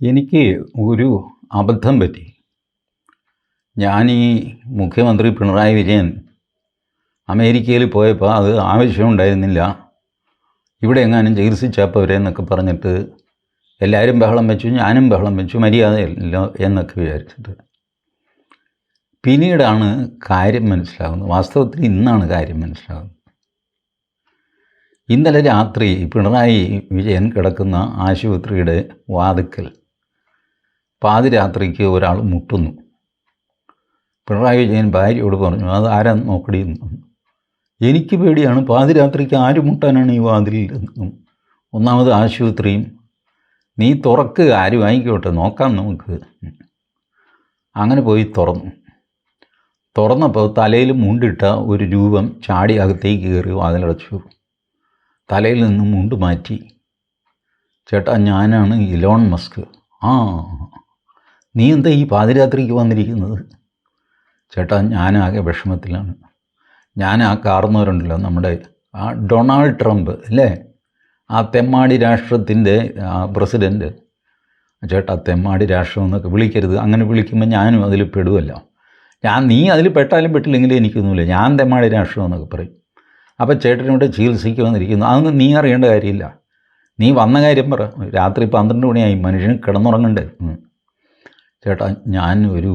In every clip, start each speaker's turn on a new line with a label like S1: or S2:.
S1: എനിക്ക് ഒരു അബദ്ധം പറ്റി. ഈ മുഖ്യമന്ത്രി പിണറായി വിജയൻ അമേരിക്കയിൽ പോയപ്പോൾ അത് ആവശ്യമുണ്ടായിരുന്നില്ല. ഇവിടെ എങ്ങാനും ചികിത്സിച്ചാൽ പോരെ എന്നൊക്കെ പറഞ്ഞിട്ട് എല്ലാവരും ബഹളം വെച്ചു ഞാനും ബഹളം വെച്ചു മര്യാദയില്ല എന്നൊക്കെ വിചാരിച്ചിട്ട്. പിന്നീടാണ് കാര്യം മനസ്സിലാകുന്നത്. വാസ്തവത്തിൽ ഇന്നാണ് കാര്യം മനസ്സിലാകുന്നത്. ഇന്നലെ രാത്രി പിണറായി വിജയൻ കിടക്കുന്ന ആശുപത്രിയുടെ വാതിക്കൽ പാതിരാത്രിക്ക് ഒരാൾ മുട്ടുന്നു. പിണറായി വിജയൻ ഭാര്യയോട് പറഞ്ഞു അത് ആരാ നോക്കടി? എനിക്ക് പേടിയാണ് പാതിരാത്രിക്ക് ആര് മുട്ടാനാണ് ഈ വാതിലിൽ ഒന്നാമത് ആശുപത്രിയും. നീ തുറക്ക് ആരും വാങ്ങിക്കോട്ടെ നോക്കാം നമുക്ക്. അങ്ങനെ പോയി തുറന്നു. തുറന്നപ്പോൾ തലയിൽ മുണ്ടിട്ട ഒരു രൂപം ചാടി അകത്തേക്ക് കയറി വാതിലടച്ചു. തലയിൽ നിന്നും മുണ്ട് മാറ്റി. ചേട്ടാ ഞാനാണ് ഇലോൺ മസ്ക്. ആ. നീ എന്താ ഈ പാതിരാത്രിക്ക് വന്നിരിക്കുന്നത്? ചേട്ടാ ഞാനാകെ വിഷമത്തിലാണ്. ഞാൻ ആ കാർന്നവരുണ്ടല്ലോ നമ്മുടെ ആ ഡൊണാൾഡ് ട്രംപ് അല്ലേ? ആ തെമ്മാടി രാഷ്ട്രത്തിന്റെ പ്രസിഡന്റ് ചേട്ടാ തെമ്മാടി രാഷ്ട്രം എന്നൊക്കെ വിളിക്കരുത്. അങ്ങനെ വിളിക്കുമ്പോൾ ഞാനും അതിൽ പെടുമല്ലോ ഞാൻ നീ അതിൽ പെട്ടാലും പെട്ടില്ലെങ്കിലും എനിക്കൊന്നുമില്ല. ഞാൻ തെമ്മാടി രാഷ്ട്രം എന്നൊക്കെ പറയും. അപ്പോൾ ചേട്ടനോട് ചികിത്സയ്ക്ക് വന്നിരിക്കുന്നു. അതൊന്നും നീ അറിയേണ്ട കാര്യമില്ല. നീ വന്ന കാര്യം പറ. രാത്രി പന്ത്രണ്ട് മണിയായി. മനുഷ്യന് കിടന്നുറങ്ങണ്ടേ. ചേട്ടാ ഞാൻ ഒരു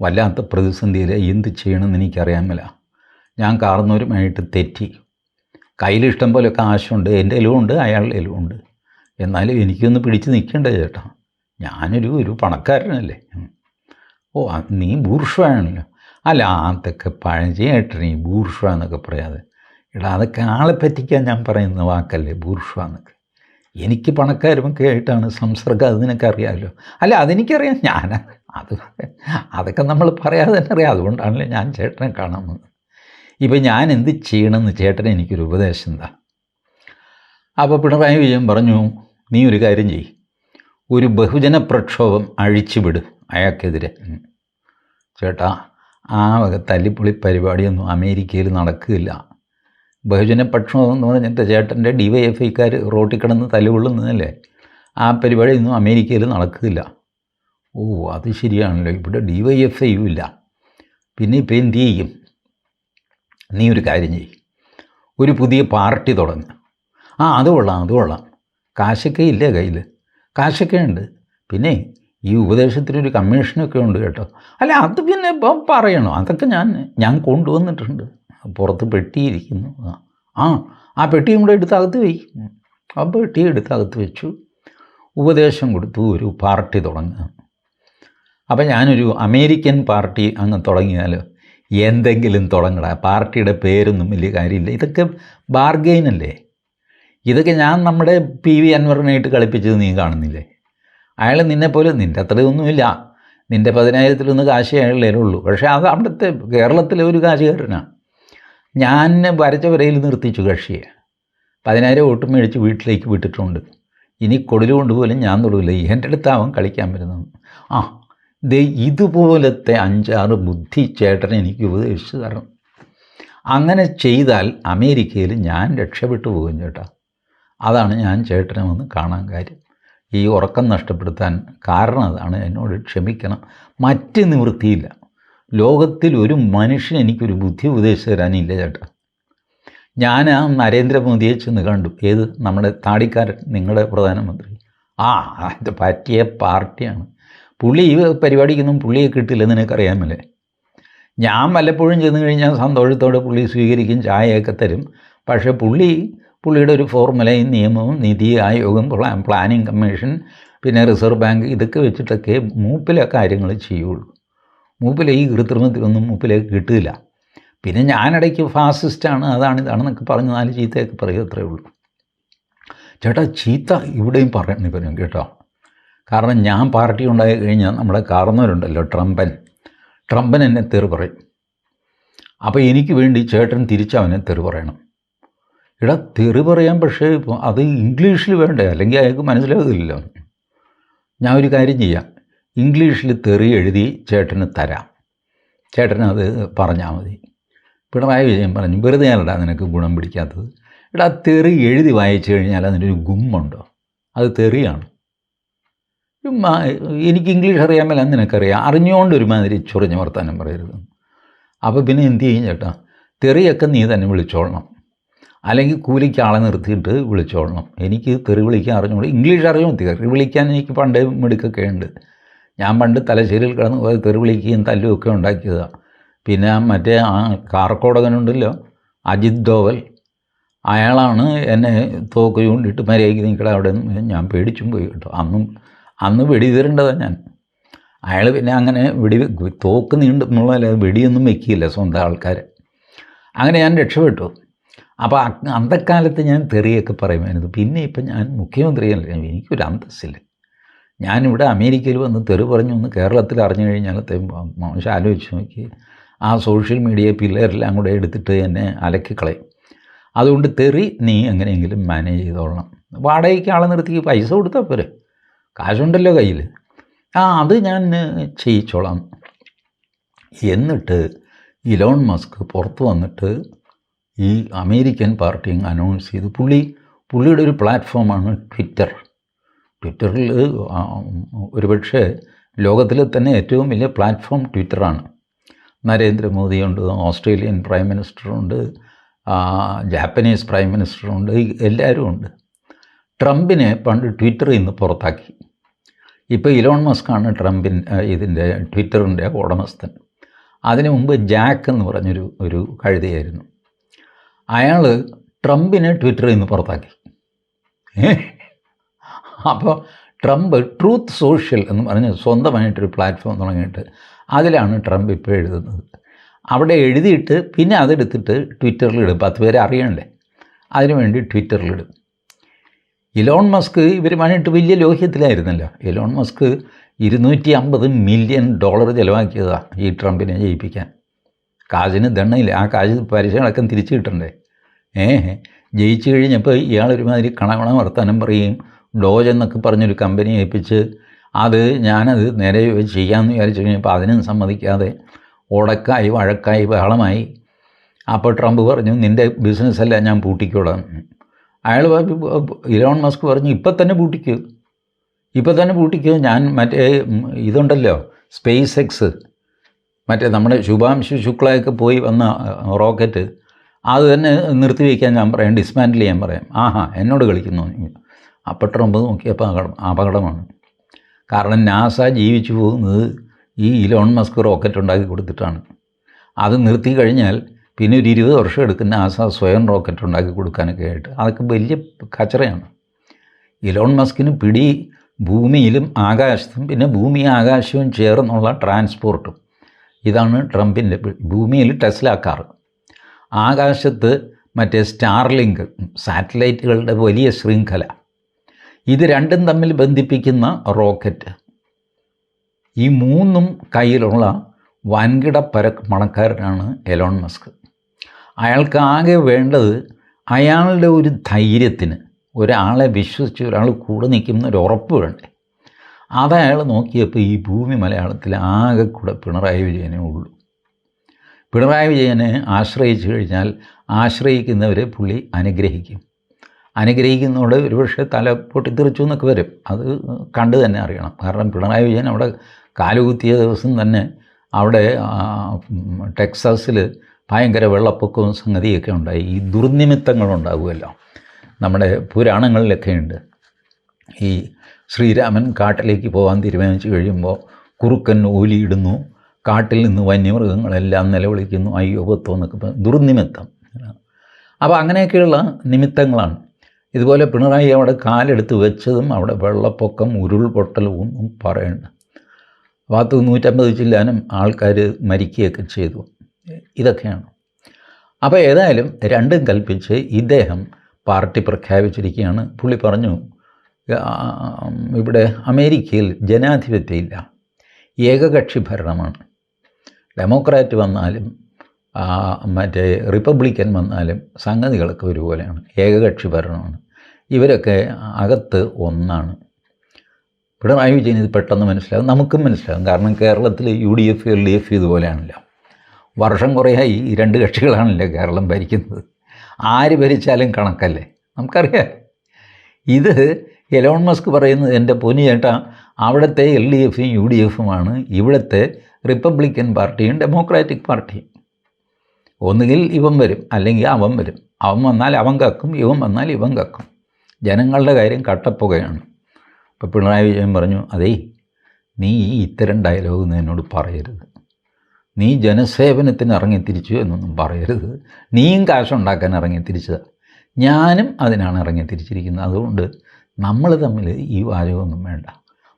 S1: വല്ലാത്ത പ്രതിസന്ധിയിൽ എന്ത് ചെയ്യണമെന്ന് എനിക്കറിയാമല്ല മേല. ഞാൻ കാർന്നവരുമായിട്ട് തെറ്റി. കയ്യിലിഷ്ടം പോലെ കാശുണ്ട് എന്റെ ഉണ്ട് അയാളുടെ ഉണ്ട് എന്നാലും എനിക്കൊന്ന് പിടിച്ച് നിൽക്കണ്ടേ ചേട്ടാ? ഞാനൊരു ഒരു പണക്കാരനല്ലേ. ഓ നീ ബൂർഷാണല്ലോ അല്ല അതൊക്കെ പഴഞ്ചേട്ടൻ നീ ബൂർഷ എന്നൊക്കെ പറയാതെ. എടാ അതൊക്കെ ആളെ പറ്റിക്കാൻ ഞാൻ പറയുന്ന വാക്കല്ലേ ബൂർഷ എന്നൊക്കെ എനിക്ക് പണക്കാരുമൊക്കെ കേട്ടാണ് സംസർഗം അത് നിനക്ക് അറിയാമല്ലോ അല്ല അതെനിക്കറിയാം. ഞാൻ അത് അതൊക്കെ നമ്മൾ പറയാതെ തന്നെ അറിയാം. അതുകൊണ്ടാണല്ലോ ഞാൻ ചേട്ടനെ കാണാൻ വന്നത്. ഇപ്പം ഞാൻ എന്ത് ചെയ്യണമെന്ന് ചേട്ടനെ എനിക്കൊരു ഉപദേശം എന്താ? അപ്പോൾ പിണറായി വിജയൻ പറഞ്ഞു നീ ഒരു കാര്യം ചെയ്യ്. ഒരു ബഹുജന പ്രക്ഷോഭം അഴിച്ചുവിട് അയാൾക്കെതിരെ. ചേട്ടാ ആ വക തല്ലിപ്പൊളി പരിപാടിയൊന്നും അമേരിക്കയിൽ നടക്കില്ല ബഹുജന പക്ഷം എന്ന് എന്റെ ചേട്ടന്റെ ഡി വൈ എഫ് ഐക്കാർ റോട്ടിൽ കിടന്ന് തലവിള്ളുന്നതല്ലേ ആ പരിപാടി ഒന്നും അമേരിക്കയിൽ നടക്കില്ല ഓ അത് ശരിയാണല്ലോ. ഇവിടെ ഡി വൈ എഫ് ഐയും ഇല്ല. പിന്നെ ഇപ്പം എന്ത് ചെയ്യും? നീ ഒരു കാര്യം ചെയ്യും. ഒരു പുതിയ പാർട്ടി തുടങ്ങുക ആ അത് കൊള്ളാം അത് കൊള്ളാം. കാശൊക്കെ ഇല്ലേ കയ്യിൽ കാശൊക്കെ ഉണ്ട്. പിന്നെ ഈ ഉപദേശത്തിനൊരു കമ്മീഷനൊക്കെ ഉണ്ട് കേട്ടോ. അല്ല അത് പിന്നെ ഇപ്പം പറയണോ? അതൊക്കെ ഞാൻ ഞാൻ കൊണ്ടുവന്നിട്ടുണ്ട്. പുറത്ത് പെട്ടിയിരിക്കുന്നു. ആ ആ പെട്ടിയും കൂടെ എടുത്ത് അകത്ത് ആ പെട്ടി എടുത്ത് അകത്ത് വെച്ചു. ഉപദേശം കൊടുത്തു ഒരു പാർട്ടി തുടങ്ങുക അപ്പം ഞാനൊരു അമേരിക്കൻ പാർട്ടി അങ്ങ് തുടങ്ങിയാൽ എന്തെങ്കിലും തുടങ്ങടാ. പാർട്ടിയുടെ പേരൊന്നും വലിയ കാര്യമില്ല. ഇതൊക്കെ ബാർഗെയിൻ അല്ലേ? ഇതൊക്കെ ഞാൻ നമ്മുടെ പി വി അൻവറിനായിട്ട് കളിപ്പിച്ചത് നീ കാണുന്നില്ലേ? അയാൾ നിന്നെപ്പോലെ നിന്റെ അത്രയൊന്നുമില്ല. നിന്റെ പതിനായിരത്തിലൊന്ന് കാശേ അയാളുള്ളൂ പക്ഷേ അത് അവിടുത്തെ കേരളത്തിലെ ഒരു കാശുകാരനാണ് ഞാൻ വരച്ച വരയിൽ നിർത്തിച്ചു കക്ഷിയെ. പതിനായിരം വോട്ട് മേടിച്ച് വീട്ടിലേക്ക് വിട്ടിട്ടുണ്ട്. ഇനി കൊടുലുകൊണ്ട് പോലും ഞാൻ തൊടില്ല എന്റെ അടുത്താവൻ കളിക്കാൻ വരുന്നത് ആ ദേ ഇതുപോലത്തെ അഞ്ചാറ് ബുദ്ധി ചേട്ടൻ എനിക്ക് ഉപദേശിച്ചു തരണം. അങ്ങനെ ചെയ്താൽ അമേരിക്കയിൽ ഞാൻ രക്ഷപ്പെട്ടു പോകും ചേട്ടാ. അതാണ് ഞാൻ ചേട്ടനെ വന്ന് കാണാൻ കാര്യം. ഈ ഉറക്കം നഷ്ടപ്പെടുത്താൻ കാരണം അതാണ്. എന്നോട് ക്ഷമിക്കണം. മറ്റ് നിവൃത്തിയില്ല. ലോകത്തിൽ ഒരു മനുഷ്യൻ എനിക്കൊരു ബുദ്ധി ഉപദേശിച്ചു തരാനില്ല ചേട്ടാ. ഞാൻ ആ നരേന്ദ്രമോദിയെ ചെന്ന് കണ്ടു. ഏത്? നമ്മുടെ താടിക്കാരൻ നിങ്ങളുടെ പ്രധാനമന്ത്രി. ആ അത് പറ്റിയ പാർട്ടിയാണ്. പുള്ളി ഈ പരിപാടിക്കൊന്നും പുള്ളിയെ കിട്ടില്ലെന്ന് നിനക്കറിയാമല്ലേ ഞാൻ വല്ലപ്പോഴും ചെന്ന് കഴിഞ്ഞാൽ സന്തോഷത്തോടെ പുള്ളി സ്വീകരിക്കും ചായയൊക്കെ തരും. പക്ഷേ പുള്ളി പുള്ളിയുടെ ഒരു ഫോർമുലയും നിയമവും നിധി ആയോഗം പ്ലാ- പ്ലാനിങ് കമ്മീഷൻ പിന്നെ റിസർവ് ബാങ്ക് ഇതൊക്കെ വെച്ചിട്ടൊക്കെ മൂപ്പിലെ കാര്യങ്ങൾ ചെയ്യുള്ളൂ. മൂപ്പിലെ ഈ കൃത്രിമത്തിലൊന്നും മൂപ്പിലേക്ക് കിട്ടില്ല പിന്നെ ഞാനിടയ്ക്ക് ഫാസിസ്റ്റാണ് അതാണ് ഇതാണെന്നൊക്കെ പറഞ്ഞ് നാല് ചീത്തയൊക്കെ പറയും അത്രേ ഉള്ളൂ. ചേട്ടാ ചീത്ത ഇവിടെയും പറയണം ഇവരും കേട്ടോ. കാരണം ഞാൻ പാർട്ടി ഉണ്ടായി കഴിഞ്ഞാൽ നമ്മുടെ കാർന്നവരുണ്ടല്ലോ ട്രംപൻ. ട്രംപൻ എന്നെ തെറി പറയും. അപ്പോൾ എനിക്ക് വേണ്ടി ചേട്ടൻ തിരിച്ചവനെ തെറി പറയണം. എടാ തെറി പറയാൻ പക്ഷേ അത് ഇംഗ്ലീഷിൽ വേണ്ടേ? അല്ലെങ്കിൽ അയാൾക്ക് മനസ്സിലാകില്ലല്ലോ ഞാൻ ഒരു കാര്യം ചെയ്യാം. ഇംഗ്ലീഷിൽ തെറി എഴുതി ചേട്ടന് തരാം. ചേട്ടനത് പറഞ്ഞാൽ മതി. പിണറായി വിജയൻ പറഞ്ഞു വെറുതെ അല്ലടാ നിനക്ക് ഗുണം പിടിക്കാത്തത്. എടാ തെറി എഴുതി വായിച്ചു കഴിഞ്ഞാൽ അതിനൊരു ഗുമ്മുണ്ടോ? അത് തെറിയാണ്. എനിക്ക് ഇംഗ്ലീഷ് അറിയാമല്ല നിനക്കറിയാം. അറിഞ്ഞുകൊണ്ട് ഒരുമാതിരി ചൊറിഞ്ഞ വർത്താനം പറയരുത്. അപ്പോൾ പിന്നെ എന്ത് ചെയ്യും ചേട്ടാ? തെറിയൊക്കെ നീ തന്നെ വിളിച്ചോളണം. അല്ലെങ്കിൽ കൂലിക്ക് ആളെ നിർത്തിയിട്ട് വിളിച്ചോളണം. എനിക്ക് തെറി വിളിക്കാൻ അറിഞ്ഞുകൊണ്ട് ഇംഗ്ലീഷ് അറിയാം തെറി വിളിക്കാൻ എനിക്ക് പണ്ടേ മിടുക്കൊക്കെ ഉണ്ട്. ഞാൻ പണ്ട് തലശ്ശേരിയിൽ കിടന്ന് പോയി തെറിവിളിക്കുകയും തല്ലുമൊക്കെ ഉണ്ടാക്കിയതാണ് പിന്നെ മറ്റേ ആ കാർക്കോടകനുണ്ടല്ലോ അജിത് ഡോവൽ അയാളാണ് എന്നെ തോക്ക് ചൂണ്ടിട്ട് മര്യാദയ്ക്ക് നിൽക്കട അവിടെ നിന്ന്. ഞാൻ പേടിച്ചും പോയി കേട്ടോ. അന്നും അന്ന് വെടി തരേണ്ടതാണ് ഞാൻ. അയാൾ പിന്നെ അങ്ങനെ വെടി തോക്ക് നീണ്ടുന്നുള്ളതല്ല വെടിയൊന്നും വെക്കില്ല സ്വന്തം ആൾക്കാർ അങ്ങനെ ഞാൻ രക്ഷപ്പെട്ടു. അപ്പോൾ അന്തക്കാലത്ത് ഞാൻ തെറിയൊക്കെ പറയുമായിരുന്നു. പിന്നെ ഇപ്പം ഞാൻ മുഖ്യമന്ത്രിയല്ല എനിക്കൊരു അന്തസ്സില്ല. ഞാനിവിടെ അമേരിക്കയിൽ വന്ന് തെറി പറഞ്ഞു ഒന്ന് കേരളത്തിൽ അറിഞ്ഞു കഴിഞ്ഞാൽ മനുഷ്യ ആലോചിച്ച് നോക്കി. ആ സോഷ്യൽ മീഡിയ പിള്ളേരെല്ലാം കൂടെ എടുത്തിട്ട് എന്നെ അലക്കിക്കളയും അതുകൊണ്ട് തെറി നീ എങ്ങനെയെങ്കിലും മാനേജ് ചെയ്തോളണം. വാടകയ്ക്ക് ആളെ നിർത്തി പൈസ കൊടുത്താൽ പോരെ. കാശുണ്ടല്ലോ കയ്യിൽ. ആ അത് ഞാൻ ചെയ്യിച്ചോളാം. എന്നിട്ട് ഇലോൺ മസ്ക് പുറത്ത് വന്നിട്ട് ഈ അമേരിക്കൻ പാർട്ടി അനൗൺസ് ചെയ്തു. പുള്ളി പുള്ളിയുടെ ഒരു പ്ലാറ്റ്ഫോമാണ് ട്വിറ്റർ. ട്വിറ്ററിൽ ഒരുപക്ഷെ ലോകത്തിലെ തന്നെ ഏറ്റവും വലിയ പ്ലാറ്റ്ഫോം ട്വിറ്ററാണ്. നരേന്ദ്രമോദിയുണ്ട് ഓസ്ട്രേലിയൻ പ്രൈം മിനിസ്റ്ററുണ്ട് ജാപ്പനീസ് പ്രൈം മിനിസ്റ്ററുണ്ട് എല്ലാവരും ഉണ്ട്. ട്രംപിനെ പണ്ട് ട്വിറ്ററിൽ നിന്ന് പുറത്താക്കി. ഇപ്പോൾ ഇലോൺ മസ്കാണ് ട്രംപിൻ ഇതിന്റെ ട്വിറ്ററിന്റെ ഉടമസ്ഥൻ. അതിനു മുമ്പ് ജാക്ക് എന്ന് പറഞ്ഞൊരു ഒരു കഴുതയായിരുന്നു. അയാൾ ട്രംപിനെ ട്വിറ്ററിൽ നിന്ന് പുറത്താക്കി. അപ്പോൾ ട്രംപ് ട്രൂത്ത് സോഷ്യൽ എന്ന് പറഞ്ഞ് സ്വന്തമായിട്ടൊരു പ്ലാറ്റ്ഫോം തുടങ്ങിയിട്ട് അതിലാണ് ട്രംപ് ഇപ്പോൾ എഴുതുന്നത്. അവിടെ എഴുതിയിട്ട് പിന്നെ അതെടുത്തിട്ട് ട്വിറ്ററിലിടും പത്ത് പേരെ അറിയണ്ടേ അതിനുവേണ്ടി ട്വിറ്ററിലിടും ഇലോൺ മസ്ക് ഇവരുമായിട്ട് വലിയ ലോഹ്യത്തിലായിരുന്നല്ലോ. ഇലോൺ മസ്ക് ഇരുന്നൂറ്റി അമ്പത് മില്യൺ ഡോളർ ചിലവാക്കിയതാണ് ഈ ട്രംപിനെ ജയിപ്പിക്കാൻ. കാജിന് ദണ്ണയില്ല ആ കാജ് പലിശകളൊക്കെ തിരിച്ചു കിട്ടണ്ടേ? ഏഹ്? ജയിച്ചു കഴിഞ്ഞപ്പോൾ ഇയാൾ ഒരുമാതിരി കണകണ വർത്താനം പറയുകയും ഡോജ് എന്നൊക്കെ പറഞ്ഞൊരു കമ്പനി ഏൽപ്പിച്ച് അത് ഞാനത് നേരെ ചെയ്യാമെന്ന് വിചാരിച്ചു കഴിഞ്ഞപ്പോൾ അതിനും സമ്മതിക്കാതെ ഉടക്കായി വഴക്കായി ബഹളമായി. അപ്പോൾ ട്രംപ് പറഞ്ഞു നിന്റെ ബിസിനസ്സല്ല ഞാൻ പൂട്ടിക്കോളാം. അയാൾ ഇലോൺ മസ്ക് പറഞ്ഞു ഇപ്പം തന്നെ പൂട്ടിക്കൂ. ഇപ്പം തന്നെ പൂട്ടിക്കൂ. ഞാൻ മറ്റേ ഇതുണ്ടല്ലോ സ്പേസ് എക്സ് മറ്റേ നമ്മുടെ ശുഭാംശു ശുക്ലയൊക്കെ പോയി വന്ന റോക്കറ്റ്. അത് തന്നെ നിർത്തിവെക്കാൻ ഞാൻ പറയാം ഡിസ്മാൻഡിൽ ചെയ്യാൻ പറയാം. ആഹാ എന്നോട് കളിക്കുന്നു അപ്പം ട്രംപ് നോക്കിയപ്പോൾ അപകടം അപകടമാണ്. കാരണം നാസ ജീവിച്ചു പോകുന്നത് ഈ ഇലോൺ മസ്ക് റോക്കറ്റ് ഉണ്ടാക്കി കൊടുത്തിട്ടാണ്. അത് നിർത്തി കഴിഞ്ഞാൽ പിന്നെ ഒരു ഇരുപത് വർഷം എടുക്കും നാസ സ്വയം റോക്കറ്റ് ഉണ്ടാക്കി കൊടുക്കാനൊക്കെ ആയിട്ട്. അതൊക്കെ വലിയ കച്ചറയാണ്. ഇലോൺ മസ്കിന് പിടി ഭൂമിയിലും ആകാശത്തും പിന്നെ ഭൂമി ആകാശവും ചേർന്നുള്ള ട്രാൻസ്പോർട്ടും. ഇതാണ് ട്രംപിന്റെ. ഭൂമിയിൽ ടെസ്ല കാർ. ആകാശത്ത് മറ്റേ സ്റ്റാർലിങ്ക് സാറ്റലൈറ്റുകളുടെ വലിയ ശൃംഖല. ഇത് രണ്ടും തമ്മിൽ ബന്ധിപ്പിക്കുന്ന റോക്കറ്റ് ഈ മൂന്നും കയ്യിലുള്ള വൻകിട പര പണക്കാരനാണ് എലോൺ മസ്ക്. അയാൾക്ക് ആകെ വേണ്ടത് അയാളുടെ ഒരു ധൈര്യത്തിന് ഒരാളെ വിശ്വസിച്ച് ഒരാൾ കൂടെ നിൽക്കുന്ന ഒരു ഉറപ്പ് വേണ്ടേ. അതയാൾ നോക്കിയപ്പോൾ ഈ ഭൂമി മലയാളത്തിൽ ആകെ കൂടെ പിണറായി വിജയനെ ഉള്ളൂ. പിണറായി വിജയനെ ആശ്രയിച്ചു കഴിഞ്ഞാൽ ആശ്രയിക്കുന്നവരെ പുള്ളി അനുഗ്രഹിക്കും. അനുഗ്രഹിക്കുന്നതോടെ ഒരുപക്ഷെ തല പൊട്ടിത്തെറിച്ചു എന്നൊക്കെ വരും. അത് കണ്ടു തന്നെ അറിയണം. കാരണം പിണറായി വിജയൻ അവിടെ കാലുകുത്തിയ ദിവസം തന്നെ അവിടെ ടെക്സാസിൽ ഭയങ്കര വെള്ളപ്പൊക്കവും സംഗതിയൊക്കെ ഉണ്ടായി. ഈ ദുർനിമിത്തങ്ങളുണ്ടാകുമല്ലോ നമ്മുടെ പുരാണങ്ങളിലൊക്കെ ഉണ്ട് ഈ ശ്രീരാമൻ കാട്ടിലേക്ക് പോകാൻ തീരുമാനിച്ചു കഴിയുമ്പോൾ കുറുക്കൻ ഓലിയിടുന്നു. കാട്ടിൽ നിന്ന് വന്യമൃഗങ്ങളെല്ലാം നിലവിളിക്കുന്നു. അയ്യോ പത്തോ എന്നൊക്കെ ദുർനിമിത്തം. അപ്പോൾ അങ്ങനെയൊക്കെയുള്ള നിമിത്തങ്ങളാണ്. ഇതുപോലെ പിണറായി അവിടെ കാലെടുത്ത് വെച്ചതും അവിടെ വെള്ളപ്പൊക്കം ഉരുൾപൊട്ടലും ഒന്നും പറയണ്ട. പത്ത് നൂറ്റമ്പത് ചില്ലാനും ആൾക്കാർ മരിക്കുകയൊക്കെ ചെയ്തു. ഇതൊക്കെയാണ്. അപ്പോൾ ഏതായാലും രണ്ടും കൽപ്പിച്ച് ഇദ്ദേഹം പാർട്ടി പ്രഖ്യാപിച്ചിരിക്കുകയാണ്. പുള്ളി പറഞ്ഞു ഇവിടെ അമേരിക്കയിൽ ജനാധിപത്യമില്ല ഏകകക്ഷി ഭരണമാണ്. ഡെമോക്രാറ്റ് വന്നാലും മറ്റേ റിപ്പബ്ലിക്കൻ വന്നാലും സംഗതികളൊക്കെ ഒരുപോലെയാണ്. ഏകകക്ഷി ഭരണമാണ്. ഇവരൊക്കെ അകത്ത് ഒന്നാണ്. പിണറായി വിജയൻ ഇത് പെട്ടെന്ന് മനസ്സിലാകും നമുക്കും മനസ്സിലാകും കാരണം കേരളത്തിൽ U D F L D F ഇതുപോലെയാണല്ലോ. വർഷം കുറേയായി ഈ രണ്ട് കക്ഷികളാണല്ലോ കേരളം ഭരിക്കുന്നത്. ആര് ഭരിച്ചാലും കണക്കല്ലേ? നമുക്കറിയാം. ഇത് എലോൺ മസ്ക് പറയുന്നത് എന്റെ പൊനി ചേട്ടാ അവിടുത്തെ എൽ ഡി എഫും യു ഡി എഫുമാണ് ഇവിടുത്തെ റിപ്പബ്ലിക്കൻ പാർട്ടിയും ഡെമോക്രാറ്റിക് പാർട്ടിയും. ഒന്നുകിൽ ഇവൻ വരും അല്ലെങ്കിൽ അവൻ വരും. അവൻ വന്നാൽ അവൻ കക്കും ഇവൻ വന്നാൽ ഇവൻ കക്കും. ജനങ്ങളുടെ കാര്യം കട്ടപ്പുകയാണ്. അപ്പോൾ പിണറായി വിജയൻ പറഞ്ഞു അതേ നീ ഈ ഇത്തരം ഡയലോഗ് എന്നോട് പറയരുത്. നീ ജനസേവനത്തിന് ഇറങ്ങി തിരിച്ചു എന്നൊന്നും പറയരുത്. നീയും കാശുണ്ടാക്കാൻ ഇറങ്ങി തിരിച്ചതാണ് ഞാനും അതിനാണ് ഇറങ്ങി തിരിച്ചിരിക്കുന്നത്. അതുകൊണ്ട് നമ്മൾ തമ്മിൽ ഈ വാചകമൊന്നും വേണ്ട.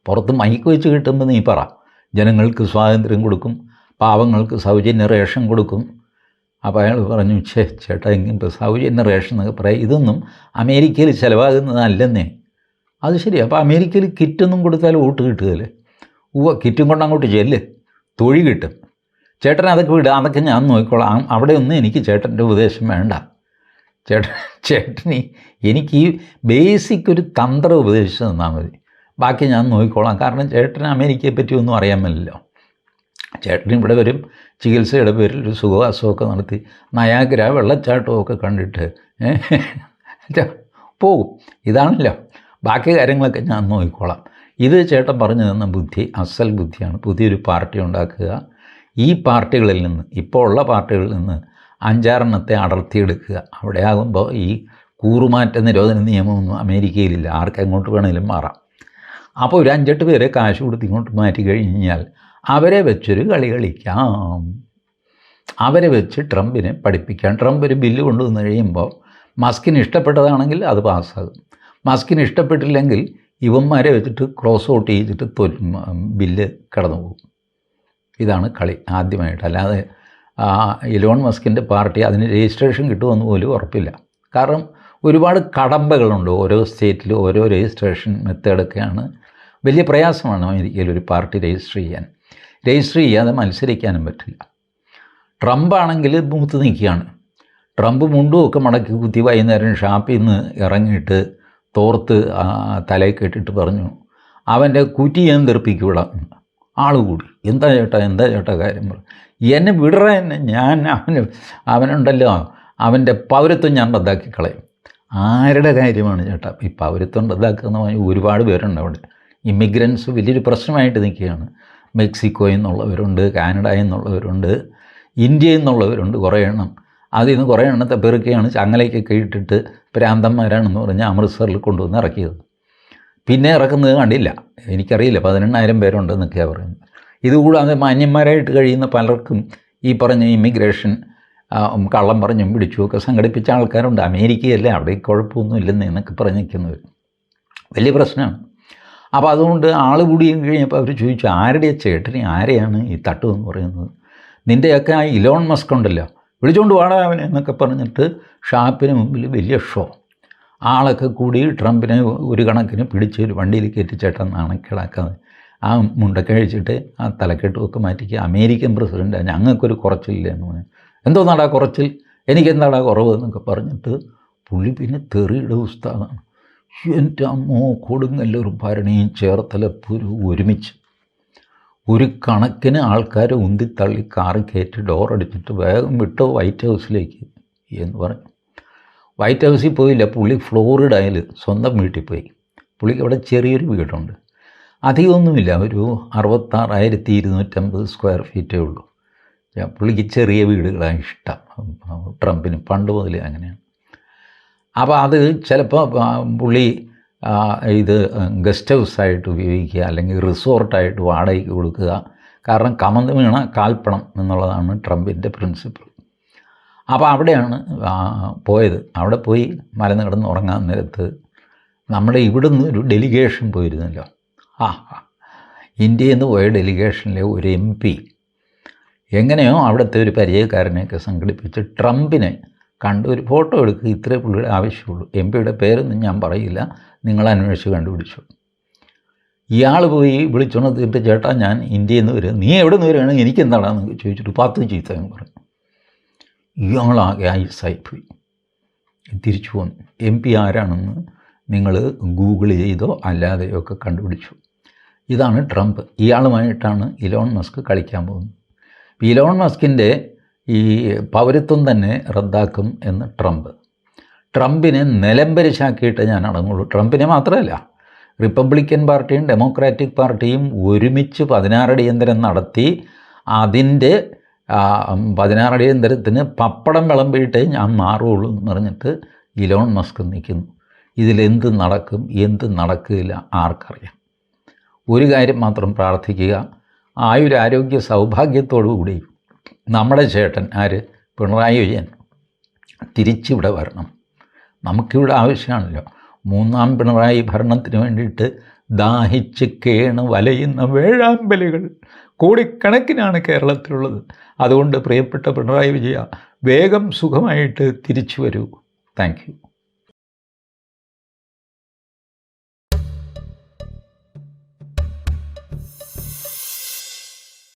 S1: പുറത്ത് മൈക്ക് വെച്ച് കിട്ടുമ്പോൾ നീ പറ. ജനങ്ങൾക്ക് സ്വാതന്ത്ര്യം കൊടുക്കും. പാവങ്ങൾക്ക് സൗജന്യ റേഷൻ കൊടുക്കും. അപ്പോൾ അയാൾ പറഞ്ഞു ഛേ ചേട്ടാ ഇങ്ങനത്തെ സൗജന്യ റേഷൻ എന്നൊക്കെ പറയാം. ഇതൊന്നും അമേരിക്കയിൽ ചിലവാകുന്നതല്ലെന്നേ. അത് ശരി അപ്പോൾ അമേരിക്കയിൽ കിറ്റൊന്നും കൊടുത്താൽ വോട്ട് കിട്ടുകയല്ലേ ഉവ കിറ്റും കൊണ്ട് അങ്ങോട്ട് ചെല്ല്. തൊഴി കിട്ടും. ചേട്ടൻ അതൊക്കെ വിടുക അതൊക്കെ ഞാൻ നോക്കിക്കോളാം. അവിടെ ഒന്നും എനിക്ക് ചേട്ടന്റെ ഉപദേശം വേണ്ട. ചേട്ടൻ ചേട്ടന് എനിക്ക് ഈ ബേസിക് ഒരു തന്ത്രം ഉപദേശിച്ച് തന്നാൽ മതി. ബാക്കി ഞാൻ നോക്കിക്കോളാം. കാരണം ചേട്ടന് അമേരിക്കയെ പറ്റി ഒന്നും അറിയാമല്ലോ ചേട്ടൻ ഇവിടെ വരും. ചികിത്സയുടെ പേരിൽ ഒരു സുഖവാസമൊക്കെ നടത്തി. നയാഗ്ര വെള്ളച്ചാട്ടമൊക്കെ കണ്ടിട്ട് പോകും ഇതാണല്ലോ. ബാക്കി കാര്യങ്ങളൊക്കെ ഞാൻ നോക്കിക്കോളാം. ഇത് ചേട്ടൻ പറഞ്ഞു തന്ന ബുദ്ധി അസൽ ബുദ്ധിയാണ്. പുതിയൊരു പാർട്ടി ഉണ്ടാക്കുക. ഈ പാർട്ടികളിൽ നിന്ന് ഇപ്പോൾ ഉള്ള പാർട്ടികളിൽ നിന്ന് അഞ്ചാറെണ്ണത്തെ അടർത്തിയെടുക്കുക. അവിടെ ആകുമ്പോൾ ഈ കൂറുമാറ്റ നിരോധന നിയമമൊന്നും അമേരിക്കയിലില്ല. ആർക്ക് എങ്ങോട്ട് വേണമെങ്കിലും മാറാം. അപ്പോൾ ഒരു അഞ്ചെട്ട് പേരെ കാശ് കൊടുത്ത് ഇങ്ങോട്ട് മാറ്റി കഴിഞ്ഞാൽ അവരെ വെച്ചൊരു കളി കളിക്കാം. അവരെ വെച്ച് ട്രംപിനെ പഠിപ്പിക്കാം. ട്രംപ് ഒരു ബില്ല് കൊണ്ടുവന്ന് കഴിയുമ്പോൾ മസ്കിന് ഇഷ്ടപ്പെട്ടതാണെങ്കിൽ അത് പാസ്സാകും. മസ്കിന് ഇഷ്ടപ്പെട്ടില്ലെങ്കിൽ ഇവന്മാരെ വെച്ചിട്ട് ക്രോസ് ഔട്ട് ചെയ്തിട്ട് ബില്ല് കടന്നു പോകും. ഇതാണ് കളി ആദ്യമായിട്ട്. അല്ലാതെ ഇലോൺ മസ്കിന്റെ പാർട്ടി അതിന് രജിസ്ട്രേഷൻ കിട്ടുമെന്ന് പോലും ഉറപ്പില്ല. കാരണം ഒരുപാട് കടമ്പകളുണ്ട് ഓരോ സ്റ്റേറ്റിലും ഓരോ രജിസ്ട്രേഷൻ മെത്തേഡൊക്കെയാണ്. വലിയ പ്രയാസമാണ് അമേരിക്കയിൽ ഒരു പാർട്ടി രജിസ്റ്റർ ചെയ്യാൻ. രജിസ്റ്റർ ചെയ്യാതെ മത്സരിക്കാനും പറ്റില്ല. ട്രംപ് ആണെങ്കിൽ മൂത്ത് നിൽക്കുകയാണ് ട്രംപ് മുണ്ടും ഒക്കെ മടക്കി കുത്തി വൈകുന്നേരം ഷാപ്പിൽ നിന്ന് ഇറങ്ങിയിട്ട് തോർത്ത് തലയിൽ കെട്ടിട്ട് പറഞ്ഞു അവന്റെ കുറ്റി ഞാൻ തെറിപ്പിക്കൂടാ ആൾ കൂടി. എന്താ ചേട്ടാ എന്താ ചേട്ടാ കാര്യം? പറ എന്നെ വിടറ എന്നെ ഞാൻ അവന് അവനുണ്ടല്ലോ. അവന്റെ പൗരത്വം ഞാൻ റദ്ദാക്കി കളയും. ആരുടെ കാര്യമാണ് ചേട്ടാ ഈ പൗരത്വം റദ്ദാക്കുന്ന ഒരുപാട് പേരുണ്ട് അവിടെ. ഇമിഗ്രൻസ് വലിയൊരു പ്രശ്നമായിട്ട് നിൽക്കുകയാണ്. മെക്സിക്കോയിൽ നിന്നുള്ളവരുണ്ട് കാനഡയിൽ നിന്നുള്ളവരുണ്ട് ഇന്ത്യയിൽ നിന്നുള്ളവരുണ്ട് കുറേ എണ്ണം. അതിൽ നിന്ന് കുറേ എണ്ണത്തെ പെറുക്കുകയാണ് ചങ്ങലയ്ക്കൊക്കെ ഇട്ടിട്ട് പ്രാന്തന്മാരാണെന്ന് പറഞ്ഞ് അമൃത്സറിൽ കൊണ്ടുവന്ന് ഇറക്കിയത്. പിന്നെ ഇറക്കുന്നത് കണ്ടില്ല. എനിക്കറിയില്ല. പതിനെണ്ണായിരം പേരുണ്ടെന്നൊക്കെയാണ് പറയുന്നത്. ഇതുകൂടാതെ മാന്യന്മാരായിട്ട് കഴിയുന്ന പലർക്കും ഈ പറഞ്ഞ ഇമിഗ്രേഷൻ കള്ളം പറഞ്ഞും പിടിച്ചുമൊക്കെ സംഘടിപ്പിച്ച ആൾക്കാരുണ്ട്. അമേരിക്കയല്ലേ അവിടെ കുഴപ്പമൊന്നും ഇല്ലെന്ന് എന്നൊക്കെ പറഞ്ഞ് നിൽക്കുന്നവർ വലിയ പ്രശ്നമാണ്. അപ്പോൾ അതുകൊണ്ട് ആൾ കൂടി കഴിഞ്ഞപ്പോൾ അവർ ചോദിച്ചു ആരുടെ ചേട്ടനെ ആരെയാണ് ഈ തട്ടു എന്ന് പറയുന്നത്? നിന്റെയൊക്കെ ആ ഇലോൺ മസ്ക് ഉണ്ടല്ലോ. വിളിച്ചുകൊണ്ട് വാടാ അവനെ എന്നൊക്കെ പറഞ്ഞിട്ട് ഷാപ്പിന് മുമ്പിൽ വലിയ ഷോ. ആളൊക്കെ കൂടി ട്രംപിനെ ഒരു കണക്കിന് പിടിച്ച് ഒരു വണ്ടിയിൽ കയറ്റി ചേട്ടൻ നാണക്കേടാക്കാതെ ആ മുണ്ടൊക്കെ അഴിച്ചിട്ട് ആ തലക്കെട്ടുമൊക്കെ മാറ്റിക്കുക അമേരിക്കൻ പ്രസിഡന്റ് ഞങ്ങൾക്കൊരു കുറച്ചില്ല എന്ന് പറഞ്ഞു. എന്തോ നാടാ കുറച്ചിൽ? എനിക്കെന്താടാ കുറവ്? എന്നൊക്കെ പറഞ്ഞിട്ട് പുള്ളി പിന്നെ തെറിയുടെ ഉസ്താദാണ്. എന്റെ അമ്മോ കൊടുങ്ങല്ലൂർ ഭരണിയും ചേർത്തലപ്പൂരും ഒരുമിച്ച്. ഒരു കണക്കിന് ആൾക്കാരെ ഉന്തിത്തള്ളി കാറി കയറ്റി ഡോറടിച്ചിട്ട് വേഗം വിട്ടോ വൈറ്റ് ഹൗസിലേക്ക് എന്ന് പറഞ്ഞു. വൈറ്റ് ഹൗസിൽ പോയില്ല പുള്ളി ഫ്ലോറിഡയിൽ സ്വന്തം വീട്ടിൽ പോയി. പുള്ളിക്ക് അവിടെ ചെറിയൊരു വീടുണ്ട്. അധികമൊന്നുമില്ല ഒരു അറുപത്താറായിരത്തി ഇരുന്നൂറ്റമ്പത് സ്ക്വയർ ഫീറ്റേ ഉള്ളൂ. പുള്ളിക്ക് ചെറിയ വീടുകളാണ് ഇഷ്ടം. ട്രംപിന് പണ്ട് മുതലേ അങ്ങനെയാണ്. അപ്പോൾ അത് ചിലപ്പോൾ പുള്ളി ഇത് ഗസ്റ്റ് ഹൗസായിട്ട് ഉപയോഗിക്കുക അല്ലെങ്കിൽ റിസോർട്ടായിട്ട് വാടകയ്ക്ക് കൊടുക്കുക. കാരണം കമന്ന് വീണ കാൽപ്പണം എന്നുള്ളതാണ് ട്രംപിന്റെ പ്രിൻസിപ്പിൾ. അപ്പോൾ അവിടെയാണ് പോയത്. അവിടെ പോയി മലന്ന് കിടന്ന് ഉറങ്ങാൻ നേരത്ത് നമ്മുടെ ഇവിടുന്ന് ഒരു ഡെലിഗേഷൻ പോയിരുന്നല്ലോ. ആ. ഇന്ത്യയിൽ നിന്ന് പോയ ഡെലിഗേഷനിലെ ഒരു എം പി എങ്ങനെയോ അവിടുത്തെ ഒരു പരിചയക്കാരനെയൊക്കെ സംഘടിപ്പിച്ച് ട്രംപിനെ കണ്ട് ഒരു ഫോട്ടോ എടുക്കുക ഇത്രേ പുള്ളിയുടെ ആവശ്യമുള്ളൂ. എം പിയുടെ പേരൊന്നും ഞാൻ പറയില്ല. നിങ്ങൾ അന്വേഷിച്ച് കണ്ടുപിടിച്ചു. ഇയാൾ പോയി വിളിച്ചുണർത്തിട്ട് ചേട്ടാ ഞാൻ ഇന്ത്യയിൽ നിന്ന് വരിക. നീ എവിടെ നിന്ന് വരികയാണെങ്കിൽ എനിക്ക് എന്താണെന്ന് ചോദിച്ചിട്ട് പത്ത് ചീത്ത എന്ന് പറഞ്ഞു ഇയാളാകെ ഐസായി പോയി. തിരിച്ചു പോന്നു എം പി ആരാണെന്ന് നിങ്ങൾ ഗൂഗിൾ ചെയ്തോ അല്ലാതെയോ ഒക്കെ കണ്ടുപിടിച്ചു. ഇതാണ് ട്രംപ്. ഇയാളുമായിട്ടാണ് ഇലോൺ മസ്ക് കളിക്കാൻ പോകുന്നത്. ഇലോൺ മസ്കിന്റെ ഈ പൗരത്വം തന്നെ റദ്ദാക്കും എന്ന് ട്രംപ്. ട്രംപിനെ നിലംപരിശാക്കിയിട്ട് ഞാൻ അടങ്ങുള്ളൂ. ട്രംപിനെ മാത്രമല്ല റിപ്പബ്ലിക്കൻ പാർട്ടിയും ഡെമോക്രാറ്റിക് പാർട്ടിയും ഒരുമിച്ച് പതിനാറടിയന്തരം നടത്തി അതിന്റെ പതിനാറടിയന്തരത്തിന് പപ്പടം വിളമ്പിയിട്ടേ ഞാൻ മാറുള്ളൂ എന്ന് പറഞ്ഞിട്ട് ഇലോൺ മസ്ക് നിൽക്കുന്നു. ഇതിലെന്ത് നടക്കും എന്ത് നടക്കില്ല ആർക്കറിയാം. ഒരു കാര്യം മാത്രം പ്രാർത്ഥിക്കുക. ആയുരാരോഗ്യ സൗഭാഗ്യത്തോടു കൂടി നമ്മുടെ ചേട്ടൻ ആര്? പിണറായി വിജയൻ. തിരിച്ചിവിടെ വരണം. നമുക്കിവിടെ ആവശ്യമാണല്ലോ. മൂന്നാം പിണറായി ഭരണത്തിന് വേണ്ടിയിട്ട് ദാഹിച്ച് കേണ് വലയുന്ന വേഴാമ്പലുകൾ കോടിക്കണക്കിനാണ് കേരളത്തിലുള്ളത്. അതുകൊണ്ട് പ്രിയപ്പെട്ട പിണറായി വിജയ വേഗം സുഖമായിട്ട് തിരിച്ചു വരൂ. താങ്ക്